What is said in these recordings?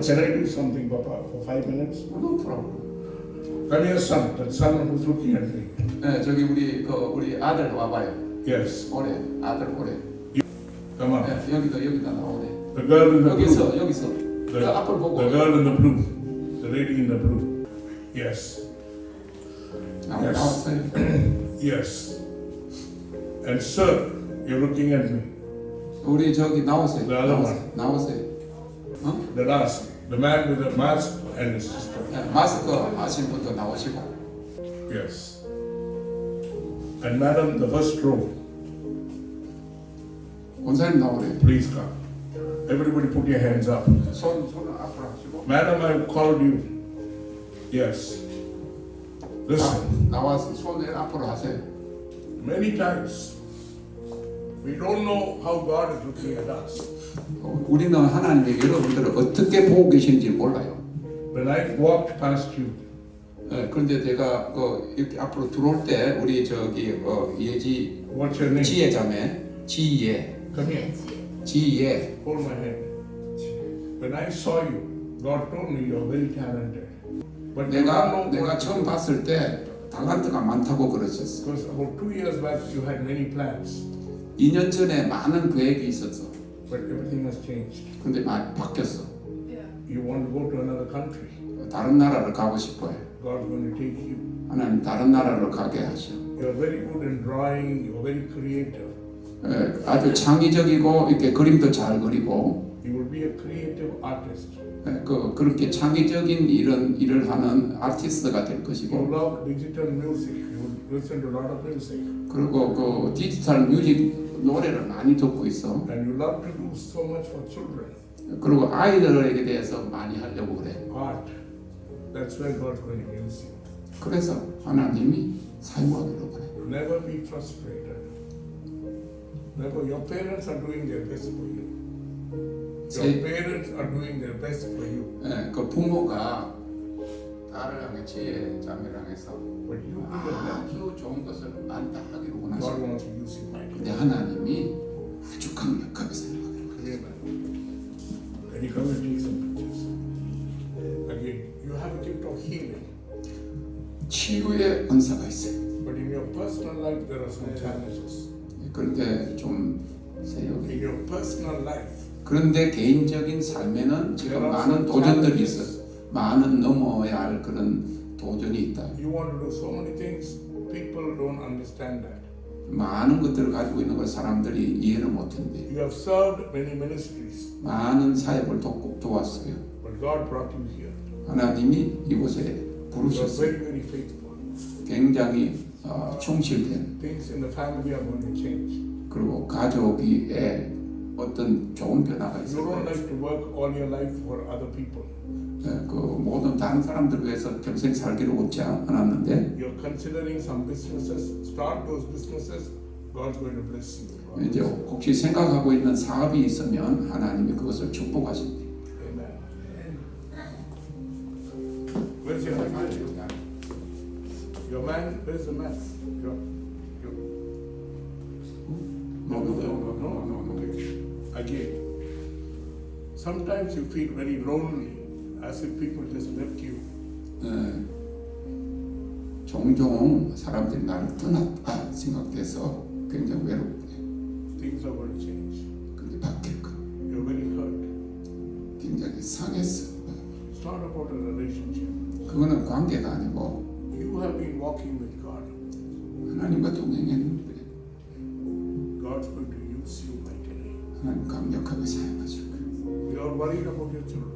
Can I do something, Papa, for five minutes? No problem. Come here, son. That son who's looking at me. 네, 저기 우리 그 우리 아들 와봐요. Yes. 오래 아들 오래. Come on. 네, 여기도 여기다 나오네. The girl in the blue. 여기서 여기서 The, 그 앞을 보고. the girl in the blue. The lady in the blue. Yes. 나오- Yes. 나왔어요. Yes. And sir, you're looking at me. 우리 저기 나오세요. The other 나오세요. 나오세요. 어? The last. The man with the mask and his sister. 네, 마스크 하신 분도 나오시고. Yes. And madam, the first row, 원사님 나오래. please come. Everybody put your hands up. 손 손을 앞으로 하시고. Madam, I called you. Yes. Listen, 나, 나와서 손을 앞으로 하세요. many times we don't know how God is looking at us. 어, 우리는 하나님이 여러분들을 어떻게 보고 계신지 몰라요. When I walked past you, 네, 그런데 제가 그 이렇게 앞으로 들어올 때 우리 저기 어, 예지 what's your name? 지혜 자매 지혜 Come here. 지혜 Hold my hand. When I saw you, God told me you're very talented. But 내가 내가 처음. 봤을 때 달란트가 많다고 그러셨어. Because about two years back you had many plans, 2년 전에 많은 계획이 있었어. But everything has changed. 근데 많이 바뀌었어. You want to go to another country. 다른 나라를 가고 싶어요. God's going to take you. 하나님 다른 나라로 가게 하셔. You're very good in drawing, you're very creative. 예, 아주 창의적이고 이렇게 그림도 잘 그리고 You will be a creative artist. 예, 그 그렇게 창의적인 이런 일을 하는 아티스트가 될 You 것이고 love digital music. You listen to a lot of music. 그리고 그 디지털 뮤직 노래를 많이 듣고 있어. And you love to do so much for children. 그리고 아이들에게 대해서 많이 하려고 그래. Art. That's where God's going to use you. 그래서 하나님이 사용하기로 그래. Never be frustrated. Never. Your parents are doing their best for you. Your 제, parents are doing their best for you. 예, 그 부모가 나를 향해 지혜 자매를 향해서. 아주 좋은 것을 많이 다 하기로 원하시고. 근데 하나님이 아주 강력하게 healing, 치유의 은사가 있어요. 그런데 좀 세요. 그런데 개인적인 삶에는 지금 많은 도전들이 있어요. 많은 넘어야 할 그런 도전이 있다. you want to do so many things. People don't understand that. 많은 것들을 가지고 있는 걸 사람들이 이해를 못했는데 You have served many ministries, 많은 사역을 돕고 도왔어요. but God brought you here. 하나님이 이곳에 You 부르셨어요. very, very faithful. 굉장히 어, 충실된 Things in the family are going to change. 그리고 가족의 어떤 좋은 변화가 You 있어요. don't like to work all your life for other people. 예, 그 모든 다른 사람들 위해서 평생 살기로 얻지 않았는데 You're considering some businesses. Start those businesses. God's going to bless you. 이제 혹시 생각하고 있는 사업이 있으면 하나님이 그것을 축복하십니다. Amen. Where's your husband? Your man, where's the man? Your, your, No, no, no, no, no, no. Again, sometimes you feel very lonely, as if people just left you. 예, 종종 사람들이 나를 떠났다 생각돼서 굉장히 외롭고 Things are going to change. 근데 바뀔 거 You're very hurt. 굉장히 상했어. It's not about a relationship. 그거는 관계가 아니고 You have been walking with God. 하나님과 동행했는데 God's going to use you mightily. 하나님 강력하게 사용하실 거예요. You're worried about your children.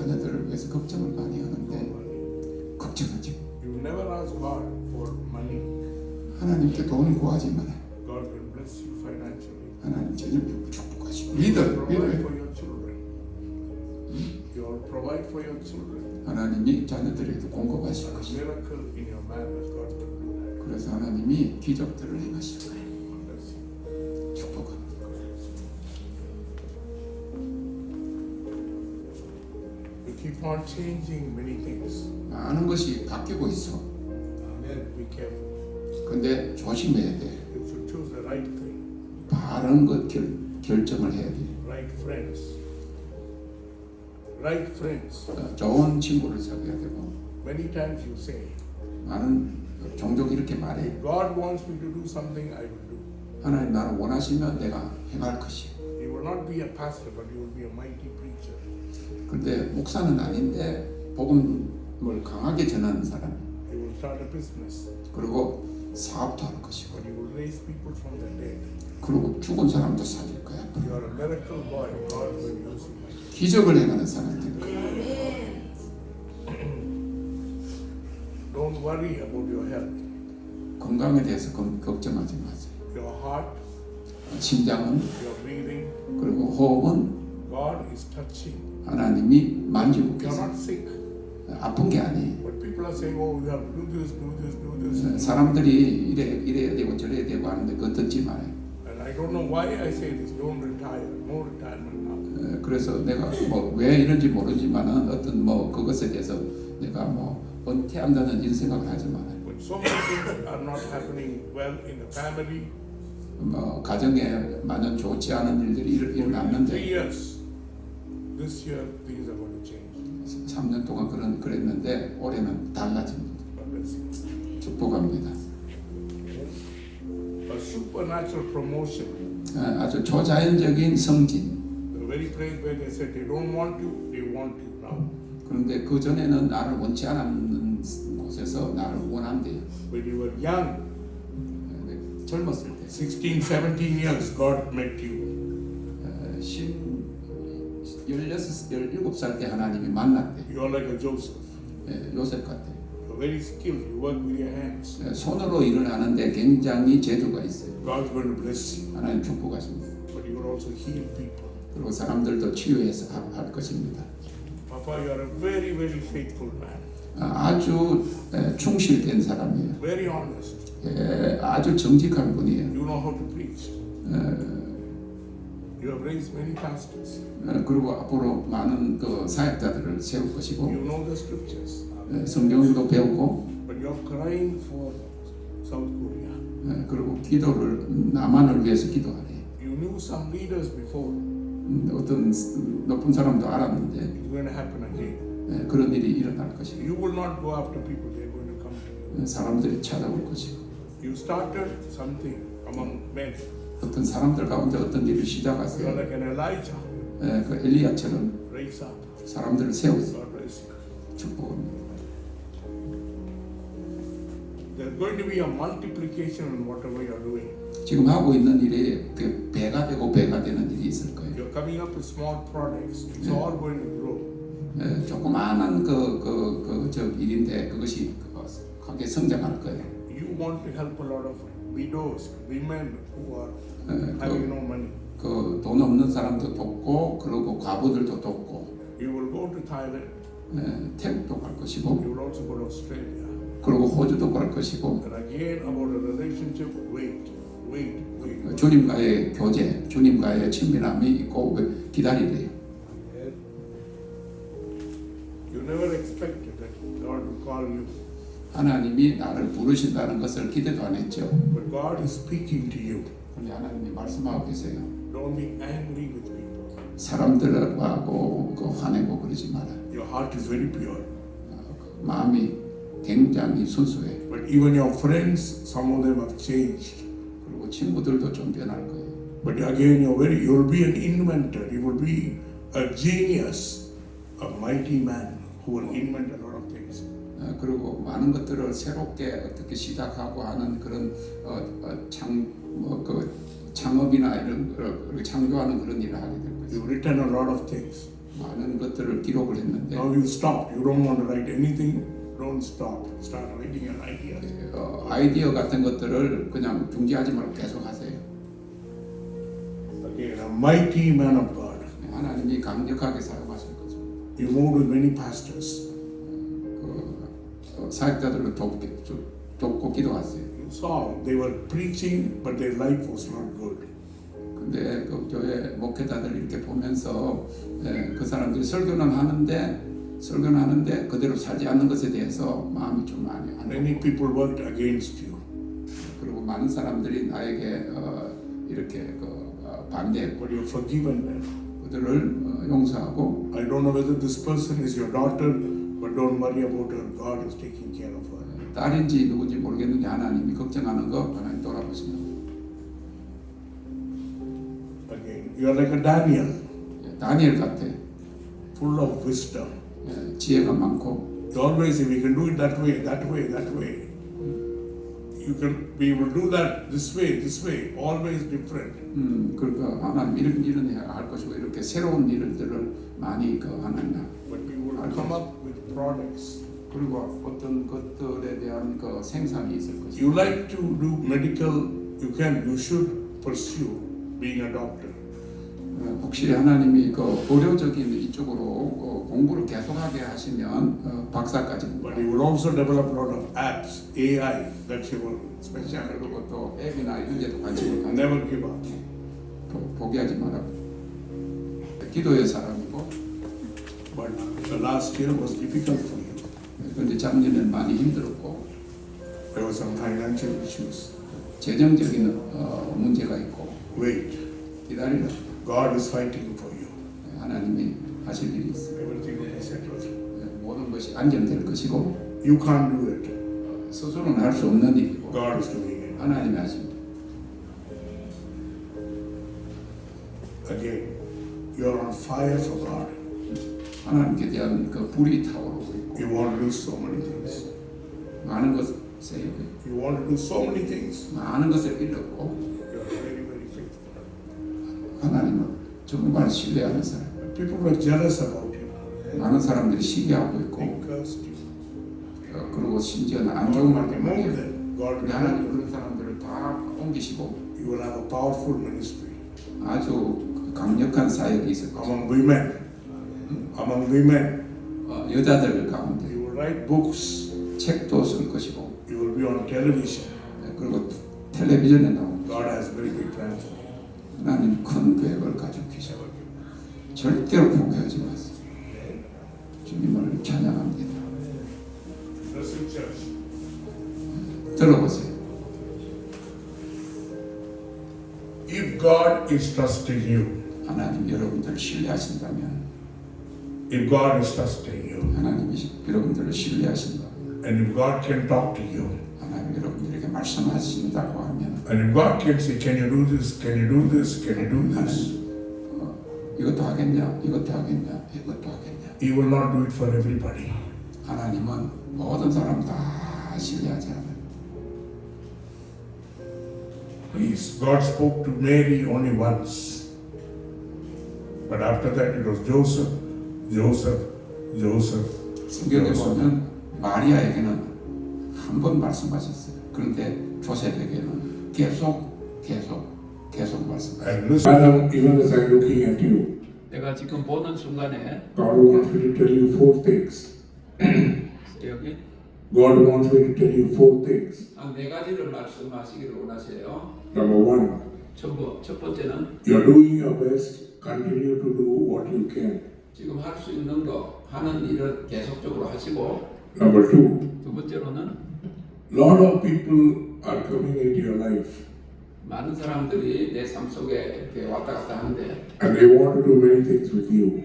자녀들을 위해서 걱정을 많이 하는데. 걱정하지. You never ask God for money. 하나님께 돈 구하지 마라. God will bless you financially. 하나님 전혀 축복하시고 믿어 믿어. provide for your children. 하나님이 자녀들에게 공급하실 that. 그래서 하나님이 기적들을 행하실 거예요. Changing many things. 많은 것이 바뀌고 있어. Amen. Be careful. 근데 조심해야 돼. You should choose the right thing, 바른 것 결, 결정을 해야 돼. right friends. right friends. 어, 좋은 친구를 사귀어야 되고 Many times you say, 많은 종종 이렇게 말해 God wants me to do something, I will do. 하나님 나를 원하시면 내가 행할 will not be a pastor, but you will be a mighty preacher. 그런데 목사는 아닌데 복음을 강하게 전하는 사람 You will start a business, 그리고 사업도 할 것이고 but you will raise people from the dead. 그리고 죽은 사람도 살릴 거야 You are a miracle boy. God will use you. 기적을 행하는 사람이 될 거야 Don't worry about your health. 건강에 대해서 걱- 걱정하지 마세요 Your heart, 심장은 그리고 호흡은. 하나님이 만지고 계세요. 아픈 게 아니에요 oh. 사람들이 이래, 이래야 되고 저래야 되고 하는데 그거 듣지 말아요 그래서 내가 뭐 왜 이런지 모르지만은 어떤 뭐 그것에 대해서 내가 뭐 은퇴한다는 이런 생각을 하지 말아요. 뭐 가정에 많은 좋지 않은 일들이 일, 일어났는데 years. This year, things are going to change. 3년 동안 그런 그랬는데 올해는 달라집니다. 축복합니다. A supernatural promotion. 에, 아주 초자연적인 성진. The very place where they said they don't want you, they want you now. 그런데 그 전에는 나를 원치 않았는 곳에서 나를 원한대요. 젊었을 때. 16, 17 years, God met you. 에, 신 16, 17살 때 하나님이 만났대. You are like a Joseph. 에, 요셉 같아. You're very skilled. You work with your hands. 에, 손으로 일을 하는데 굉장히 재주가 있어요. God's going to bless you. 하나님 축복하십니다. But you will also heal people. 그리고 사람들도 치유해서 하- 할 것입니다. Papa, you are a very, very faithful man. 아, 아주 에, 충실된 사람이에요. Very honest. 에, 아주 정직한 분이에요. You know how to preach. 에, You have raised many pastors. 에, 그리고 앞으로 많은 그 사역자들을 세울 것이고 You know the scriptures. 에, 성경도 배우고 But you're crying for South Korea. 에, 그리고 기도를 남한을 위해서 기도하래요. You knew some leaders before. 음, 어떤 높은 사람도 알았는데 It's going to happen again. 에, 그런 일이 일어날 것이고 You will not go after people. They're going to come to you. 에, 사람들이 찾아올 것이고 You started something among men. 어떤 사람들 가운데 어떤 일을 You're 시작하세요. like an Elijah. 에, 그 엘리야처럼 Raise up. 사람들을 세우세요. God bless you. 축복합니다. There's going to be a multiplication in whatever you're doing. 지금 하고 있는 일이 그 배가 되고 배가 되는 일이 있을 거예요. You're coming up with small products. It's all going to grow. 에, 조그마한 그 그 그 저 일인데 그것이 그, 크게 성장할 거예요. You want to help a lot of widows, women who are 에, having 그, no money. 그돈 없는 사람도 돕고 그리고 과부들도 돕고 You will go to Thailand. 에, 태국도 갈 것이고 You will also go to Australia. 그리고 호주도 갈 것이고 And again about a relationship, wait, wait, wait. 그 주님과의 교제, 주님과의 친밀함이 있고 기다리래요. never expected that God would call you. 하나님이 나를 부르신다는 것을 기대도 안 했죠. But God is speaking to you. 그런데 하나님이 말씀하고 계세요. Don't be angry with people. 사람들하고 그 화내고 그러지 마라. Your heart is very pure. 어, 그 마음이 굉장히 순수해. But even your friends, some of them have changed. 그리고 친구들도 좀 변할 거예요. But again, you're very, you'll be an inventor. You will be a genius, a mighty man Who will invent a lot of things. 어, 그리고 많은 것들을 새롭게 어떻게 시작하고 하는 그런 어, 어, 창뭐그 창업이나 이런 걸 창조하는 그런 일을 하게 될 거예요. You've written a lot of things. 많은 것들을 기록을 했는데 Now you stop. You don't want to write anything. Don't stop. Start writing your ideas. 어, 아이디어 같은 것들을 그냥 중지하지 말고 계속 하세요. Again, a mighty man of God. 하나님이 강력하게 사용하실 거죠. You moved with many pastors. 그 어, 사역자들을 돕게, 좀 돕고 기도하세요. You saw they were preaching, but their life was not good. 근데 그 교회 목회자들 이렇게 보면서 예, 그 사람들이 설교는 하는데 설교는 하는데 그대로 살지 않는 것에 대해서 마음이 좀 많이 안 Many people worked against you. 그리고 많은 사람들이 나에게 어, 이렇게 그 어, 반대했고 But you've forgiven them. 그들을 어, 용서하고 I don't know whether this person is your daughter, but don't worry about her. God is taking care of her. 딸인지 누군지 모르겠는데 하나님이 걱정하는 거 하나님 돌아보시면 Again, you are like a Daniel, 다니엘 같아 full of wisdom. 예, 지혜가 많고 always say, we can do it that way, that way, that way. You can, we will do that this way, this way, always different. 음, 그러니까 하나님 이런 일은 해야 할 것이고 이렇게 새로운 일들을 많이 그 하나님 But we will come up with products. 그리고 어떤 것들에 대한 그 생산이 있을 것이고 You like to do medical, you can, you should pursue being a doctor. 어, 혹시 하나님이 그 의료적인 이쪽으로 어, 공부를 계속하게 하시면 어, 박사까지 But you will also develop a lot of apps, AI, that's your specialty. 그리고 또 앱이나 이런 데도 관심을 가지고 Never give up. 포- 포기하지 마라 기도의 사람이고 But the last year was difficult for you. 그런데 작년에는 많이 힘들었고 There were some financial issues. 재정적인 어, 문제가 있고 Wait, 기다리라 God is fighting for you. 하나님이 하실 일이 있어 Everything will be settled. 모든 것이 안정될 것이고 You can't do it. 스스로는 할 수 없는 일이고 God is doing it. 하나님이 하십니다 Again, you are on fire for God. 하나님께 대한 그 불이 타오르고 있고 You want to do so many things. 많은 것을 You want to do so many things. 많은 것을 잃었고 You are very, very faithful. 하나님을 정말 신뢰하는 사람 people were jealous about you. 많은 사람들이 시기하고 있고 cursed you. 어, 그리고 심지어는 안 좋은 말도 많이 remove 해요 them. God 근데 will 하나님 remove them. 그런 사람들을 다 옮기시고 You will have a powerful ministry 아주 그 강력한 사역이 있을 것이고 among women. Among women. 어, 여자들 가운데 You will write books. 책도 쓸 것이고 You will be on television. 네, 그리고 텔레비전에 나오고 God has very big plans for you. 하나님 큰 계획을 가지고 계셔 절대로 포기하지 마세요 주님을 찬양합니다. 들어보세요 If God is trusting you, 하나님 여러분들 신뢰하신다면 if God is trusting you, 하나님이 여러분들을 신뢰하신다 and if God can talk to you, 여러분들에게 말씀하신다고 하면 and if God can say, Can you do this? Can you do this? Can you do this? 어, 이것도 하겠냐 이것도 하겠냐 이것도 하겠냐 He will not do it for everybody. 하나님은 모든 사람 다 신뢰하지 않아요 Please, God spoke to Mary only once. But after that, it was Joseph, Joseph, Joseph. 성경에 보면 마리아에게는 한 번 말씀하셨어요 그런데 조셉에게는 계속 계속 계속 말씀하셨어요 even as I'm looking at you, 내가 지금 보는 순간에 God wants me to tell you four things. 여기 God wants me to tell you four things. 한네 가지를 말씀하시기를 원하세요. Number one, 첫, 번- 첫 번째는 you're doing your best, continue to do what you can. 지금 할 수 있는 거 하는 일을 계속적으로 하시고 Number two, 두 번째로는 lot of people are coming into your life 많은 사람들이 내 삶 속에 이렇게 왔다 갔다 하는데 and they want to do many things with you.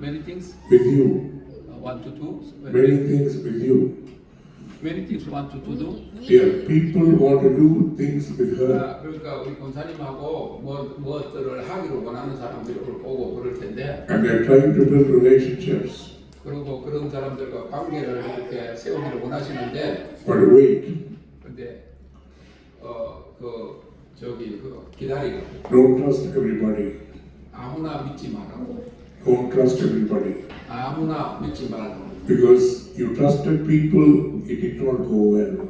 many things With you. want to do Many things with you. many things want to do Yeah, people want to do things with her. 아, 그러니까 우리 권사님하고 뭐 무엇들을 하기로 원하는 사람들을 보고 그럴 텐데 And they're trying to build relationships. 그리고 그런 사람들과 관계를 이렇게 세우기를 원하시는데 But wait, 근데 어그 저기 그 기다리고 don't trust everybody. 아무나 믿지 말라고 Don't trust everybody. 아무나 믿지 말라고 Because you trusted people, it did not go well.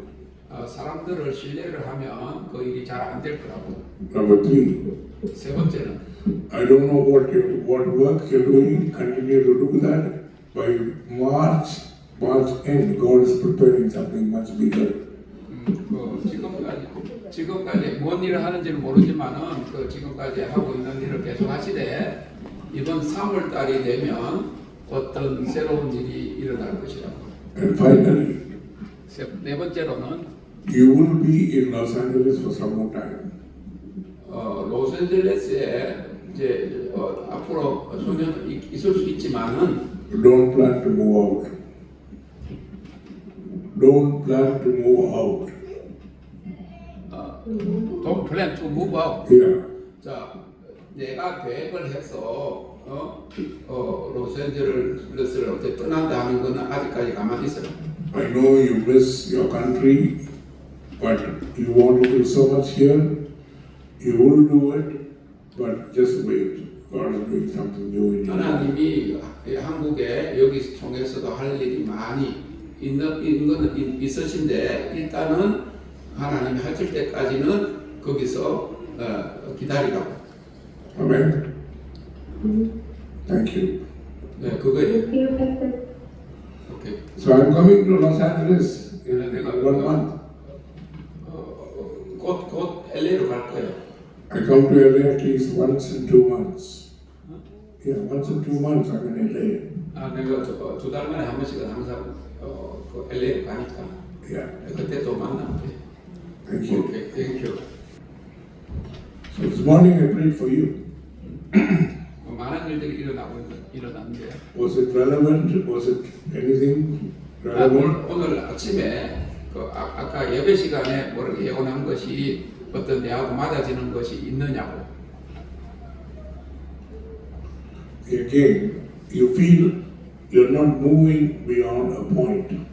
어, 사람들을 신뢰를 하면 그 일이 잘 안 될 거라고 Number three, 세 번째는 I don't know what you, what work you're doing, continue to do that. By March, March end, God is preparing something much bigger. 음, 그 지금까지 지금까지 뭔 일을 하는지는 모르지만은 그 지금까지 하고 있는 일을 계속 하시되 이번 3월 달이 되면 어떤 새로운 일이 일어날 것이라고 And finally, 세- 네 번째로는 you will be in Los Angeles for some more time. 어, 로스앤젤레스에 이제 어, 앞으로 소년 있- 있을 수 있지만은 Don't plan to move out. Don't plan to move out. 어, don't plan to move out. Yeah. 자, 내가 계획을 해서 어, 어, 로스앤젤레스를 어떻게 떠난다 하는 거는 아직까지 가만히 있어요. I know you miss your country, but you want to do so much here. You will do it, but just wait. God is doing something new in your life. 하나님이 한국에 여기 통해서도 할 일이 많이 있는 있는 있- 있으신데 일단은 하나님이 하실 때까지는 거기서 어, 기다리라고. Amen. Thank you. 네, 그거예요. 오케이. So I'm coming to Los Angeles in one month. 어, 곧곧 LA로 갈 거예요. I come to LA at least once in two months. Yeah, once in two months I'm in LA. 아, 내가 두달 만에 한 번씩은 항상 어, 그 LA로 가니까 Yeah. 그때 또 만나면 돼. Thank you. 오케이, 땡큐. So this morning I prayed for you. 뭐 많은 일들이 일어나고 일어났는데 Was it relevant? Was it anything 아, relevant? 오늘, 오늘 아침에 그 아, 아까 예배 시간에 뭐를 예언한 것이 어떤 내하고 맞아지는 것이 있느냐고 Again, you feel you're not moving beyond a point.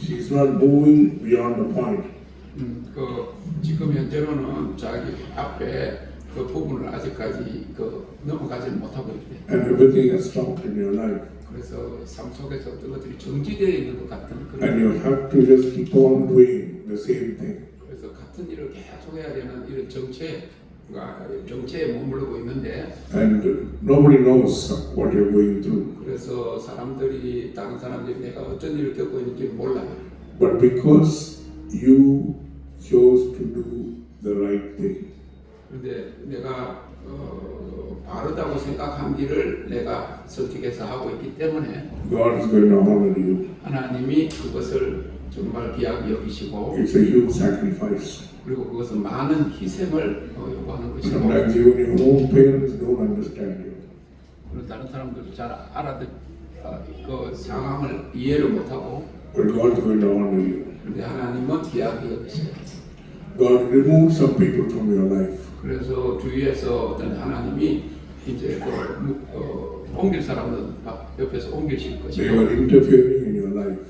She's not moving beyond a point. 음, 그 지금 현재로는 자기 앞에 그 부분을 아직까지 그 넘어가지 못하고 있대. And everything has stopped in your life. 그래서 삶 속에서 어떤 것들이 정지되어 있는 것 같은 And 그런. you have to just keep on doing the same thing. 그래서 같은 일을 계속 해야 되는 이런 정체가 정체에 머무르고 있는데 And nobody knows what you're going through. 그래서 사람들이 다른 사람들이 내가 어떤 일을 겪고 있는지 몰라요. But because you chose to do the right thing, 그런데 내가 어, 바르다고 생각한 일을 내가 선택해서 하고 있기 때문에 God is going to honor you. 하나님이 그것을 정말 귀하게 여기시고 It's a huge sacrifice. 그리고 그것은 많은 희생을 어, 요구하는 것이고 Sometimes even your own parents don't understand you. 그리고 다른 사람들도 잘 알아듣 어, 그 상황을 이해를 못하고 But God's going to honor you. 그런데 하나님은 귀하게 여기셔요. God removed some people from your life. 그래서 주위에서 어떤 하나님이 이제 그, 무- 어, 옮길 사람은 막 옆에서 옮기실 They 것이고 were interfering in your life.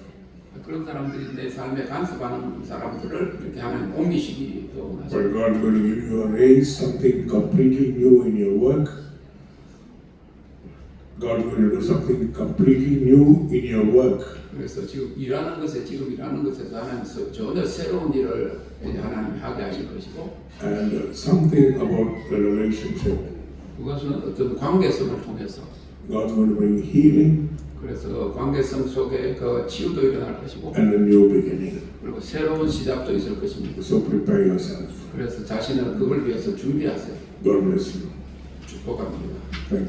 그런 사람들이 내 삶에 간섭하는 사람들을 이렇게 하나님 옮기시기. But God's going to give you a raise, something completely new in your work. God's going to do something completely new in your work. 그래서 지금 일하는 것에 지금 일하는 것에서 하나님 전혀 새로운 일을 이제 하나님이 하게 하실 것이고 And uh, something about the relationship. 그것은 어떤 관계성을 통해서 God's going to bring healing 그래서 관계성 속에 그 치유도 일어날 것이고 and a new beginning. 그리고 새로운 시작도 있을 것입니다. So prepare yourself. 그래서 자신을 그걸 위해서 준비하세요. God bless you. 축복합니다. Thank you.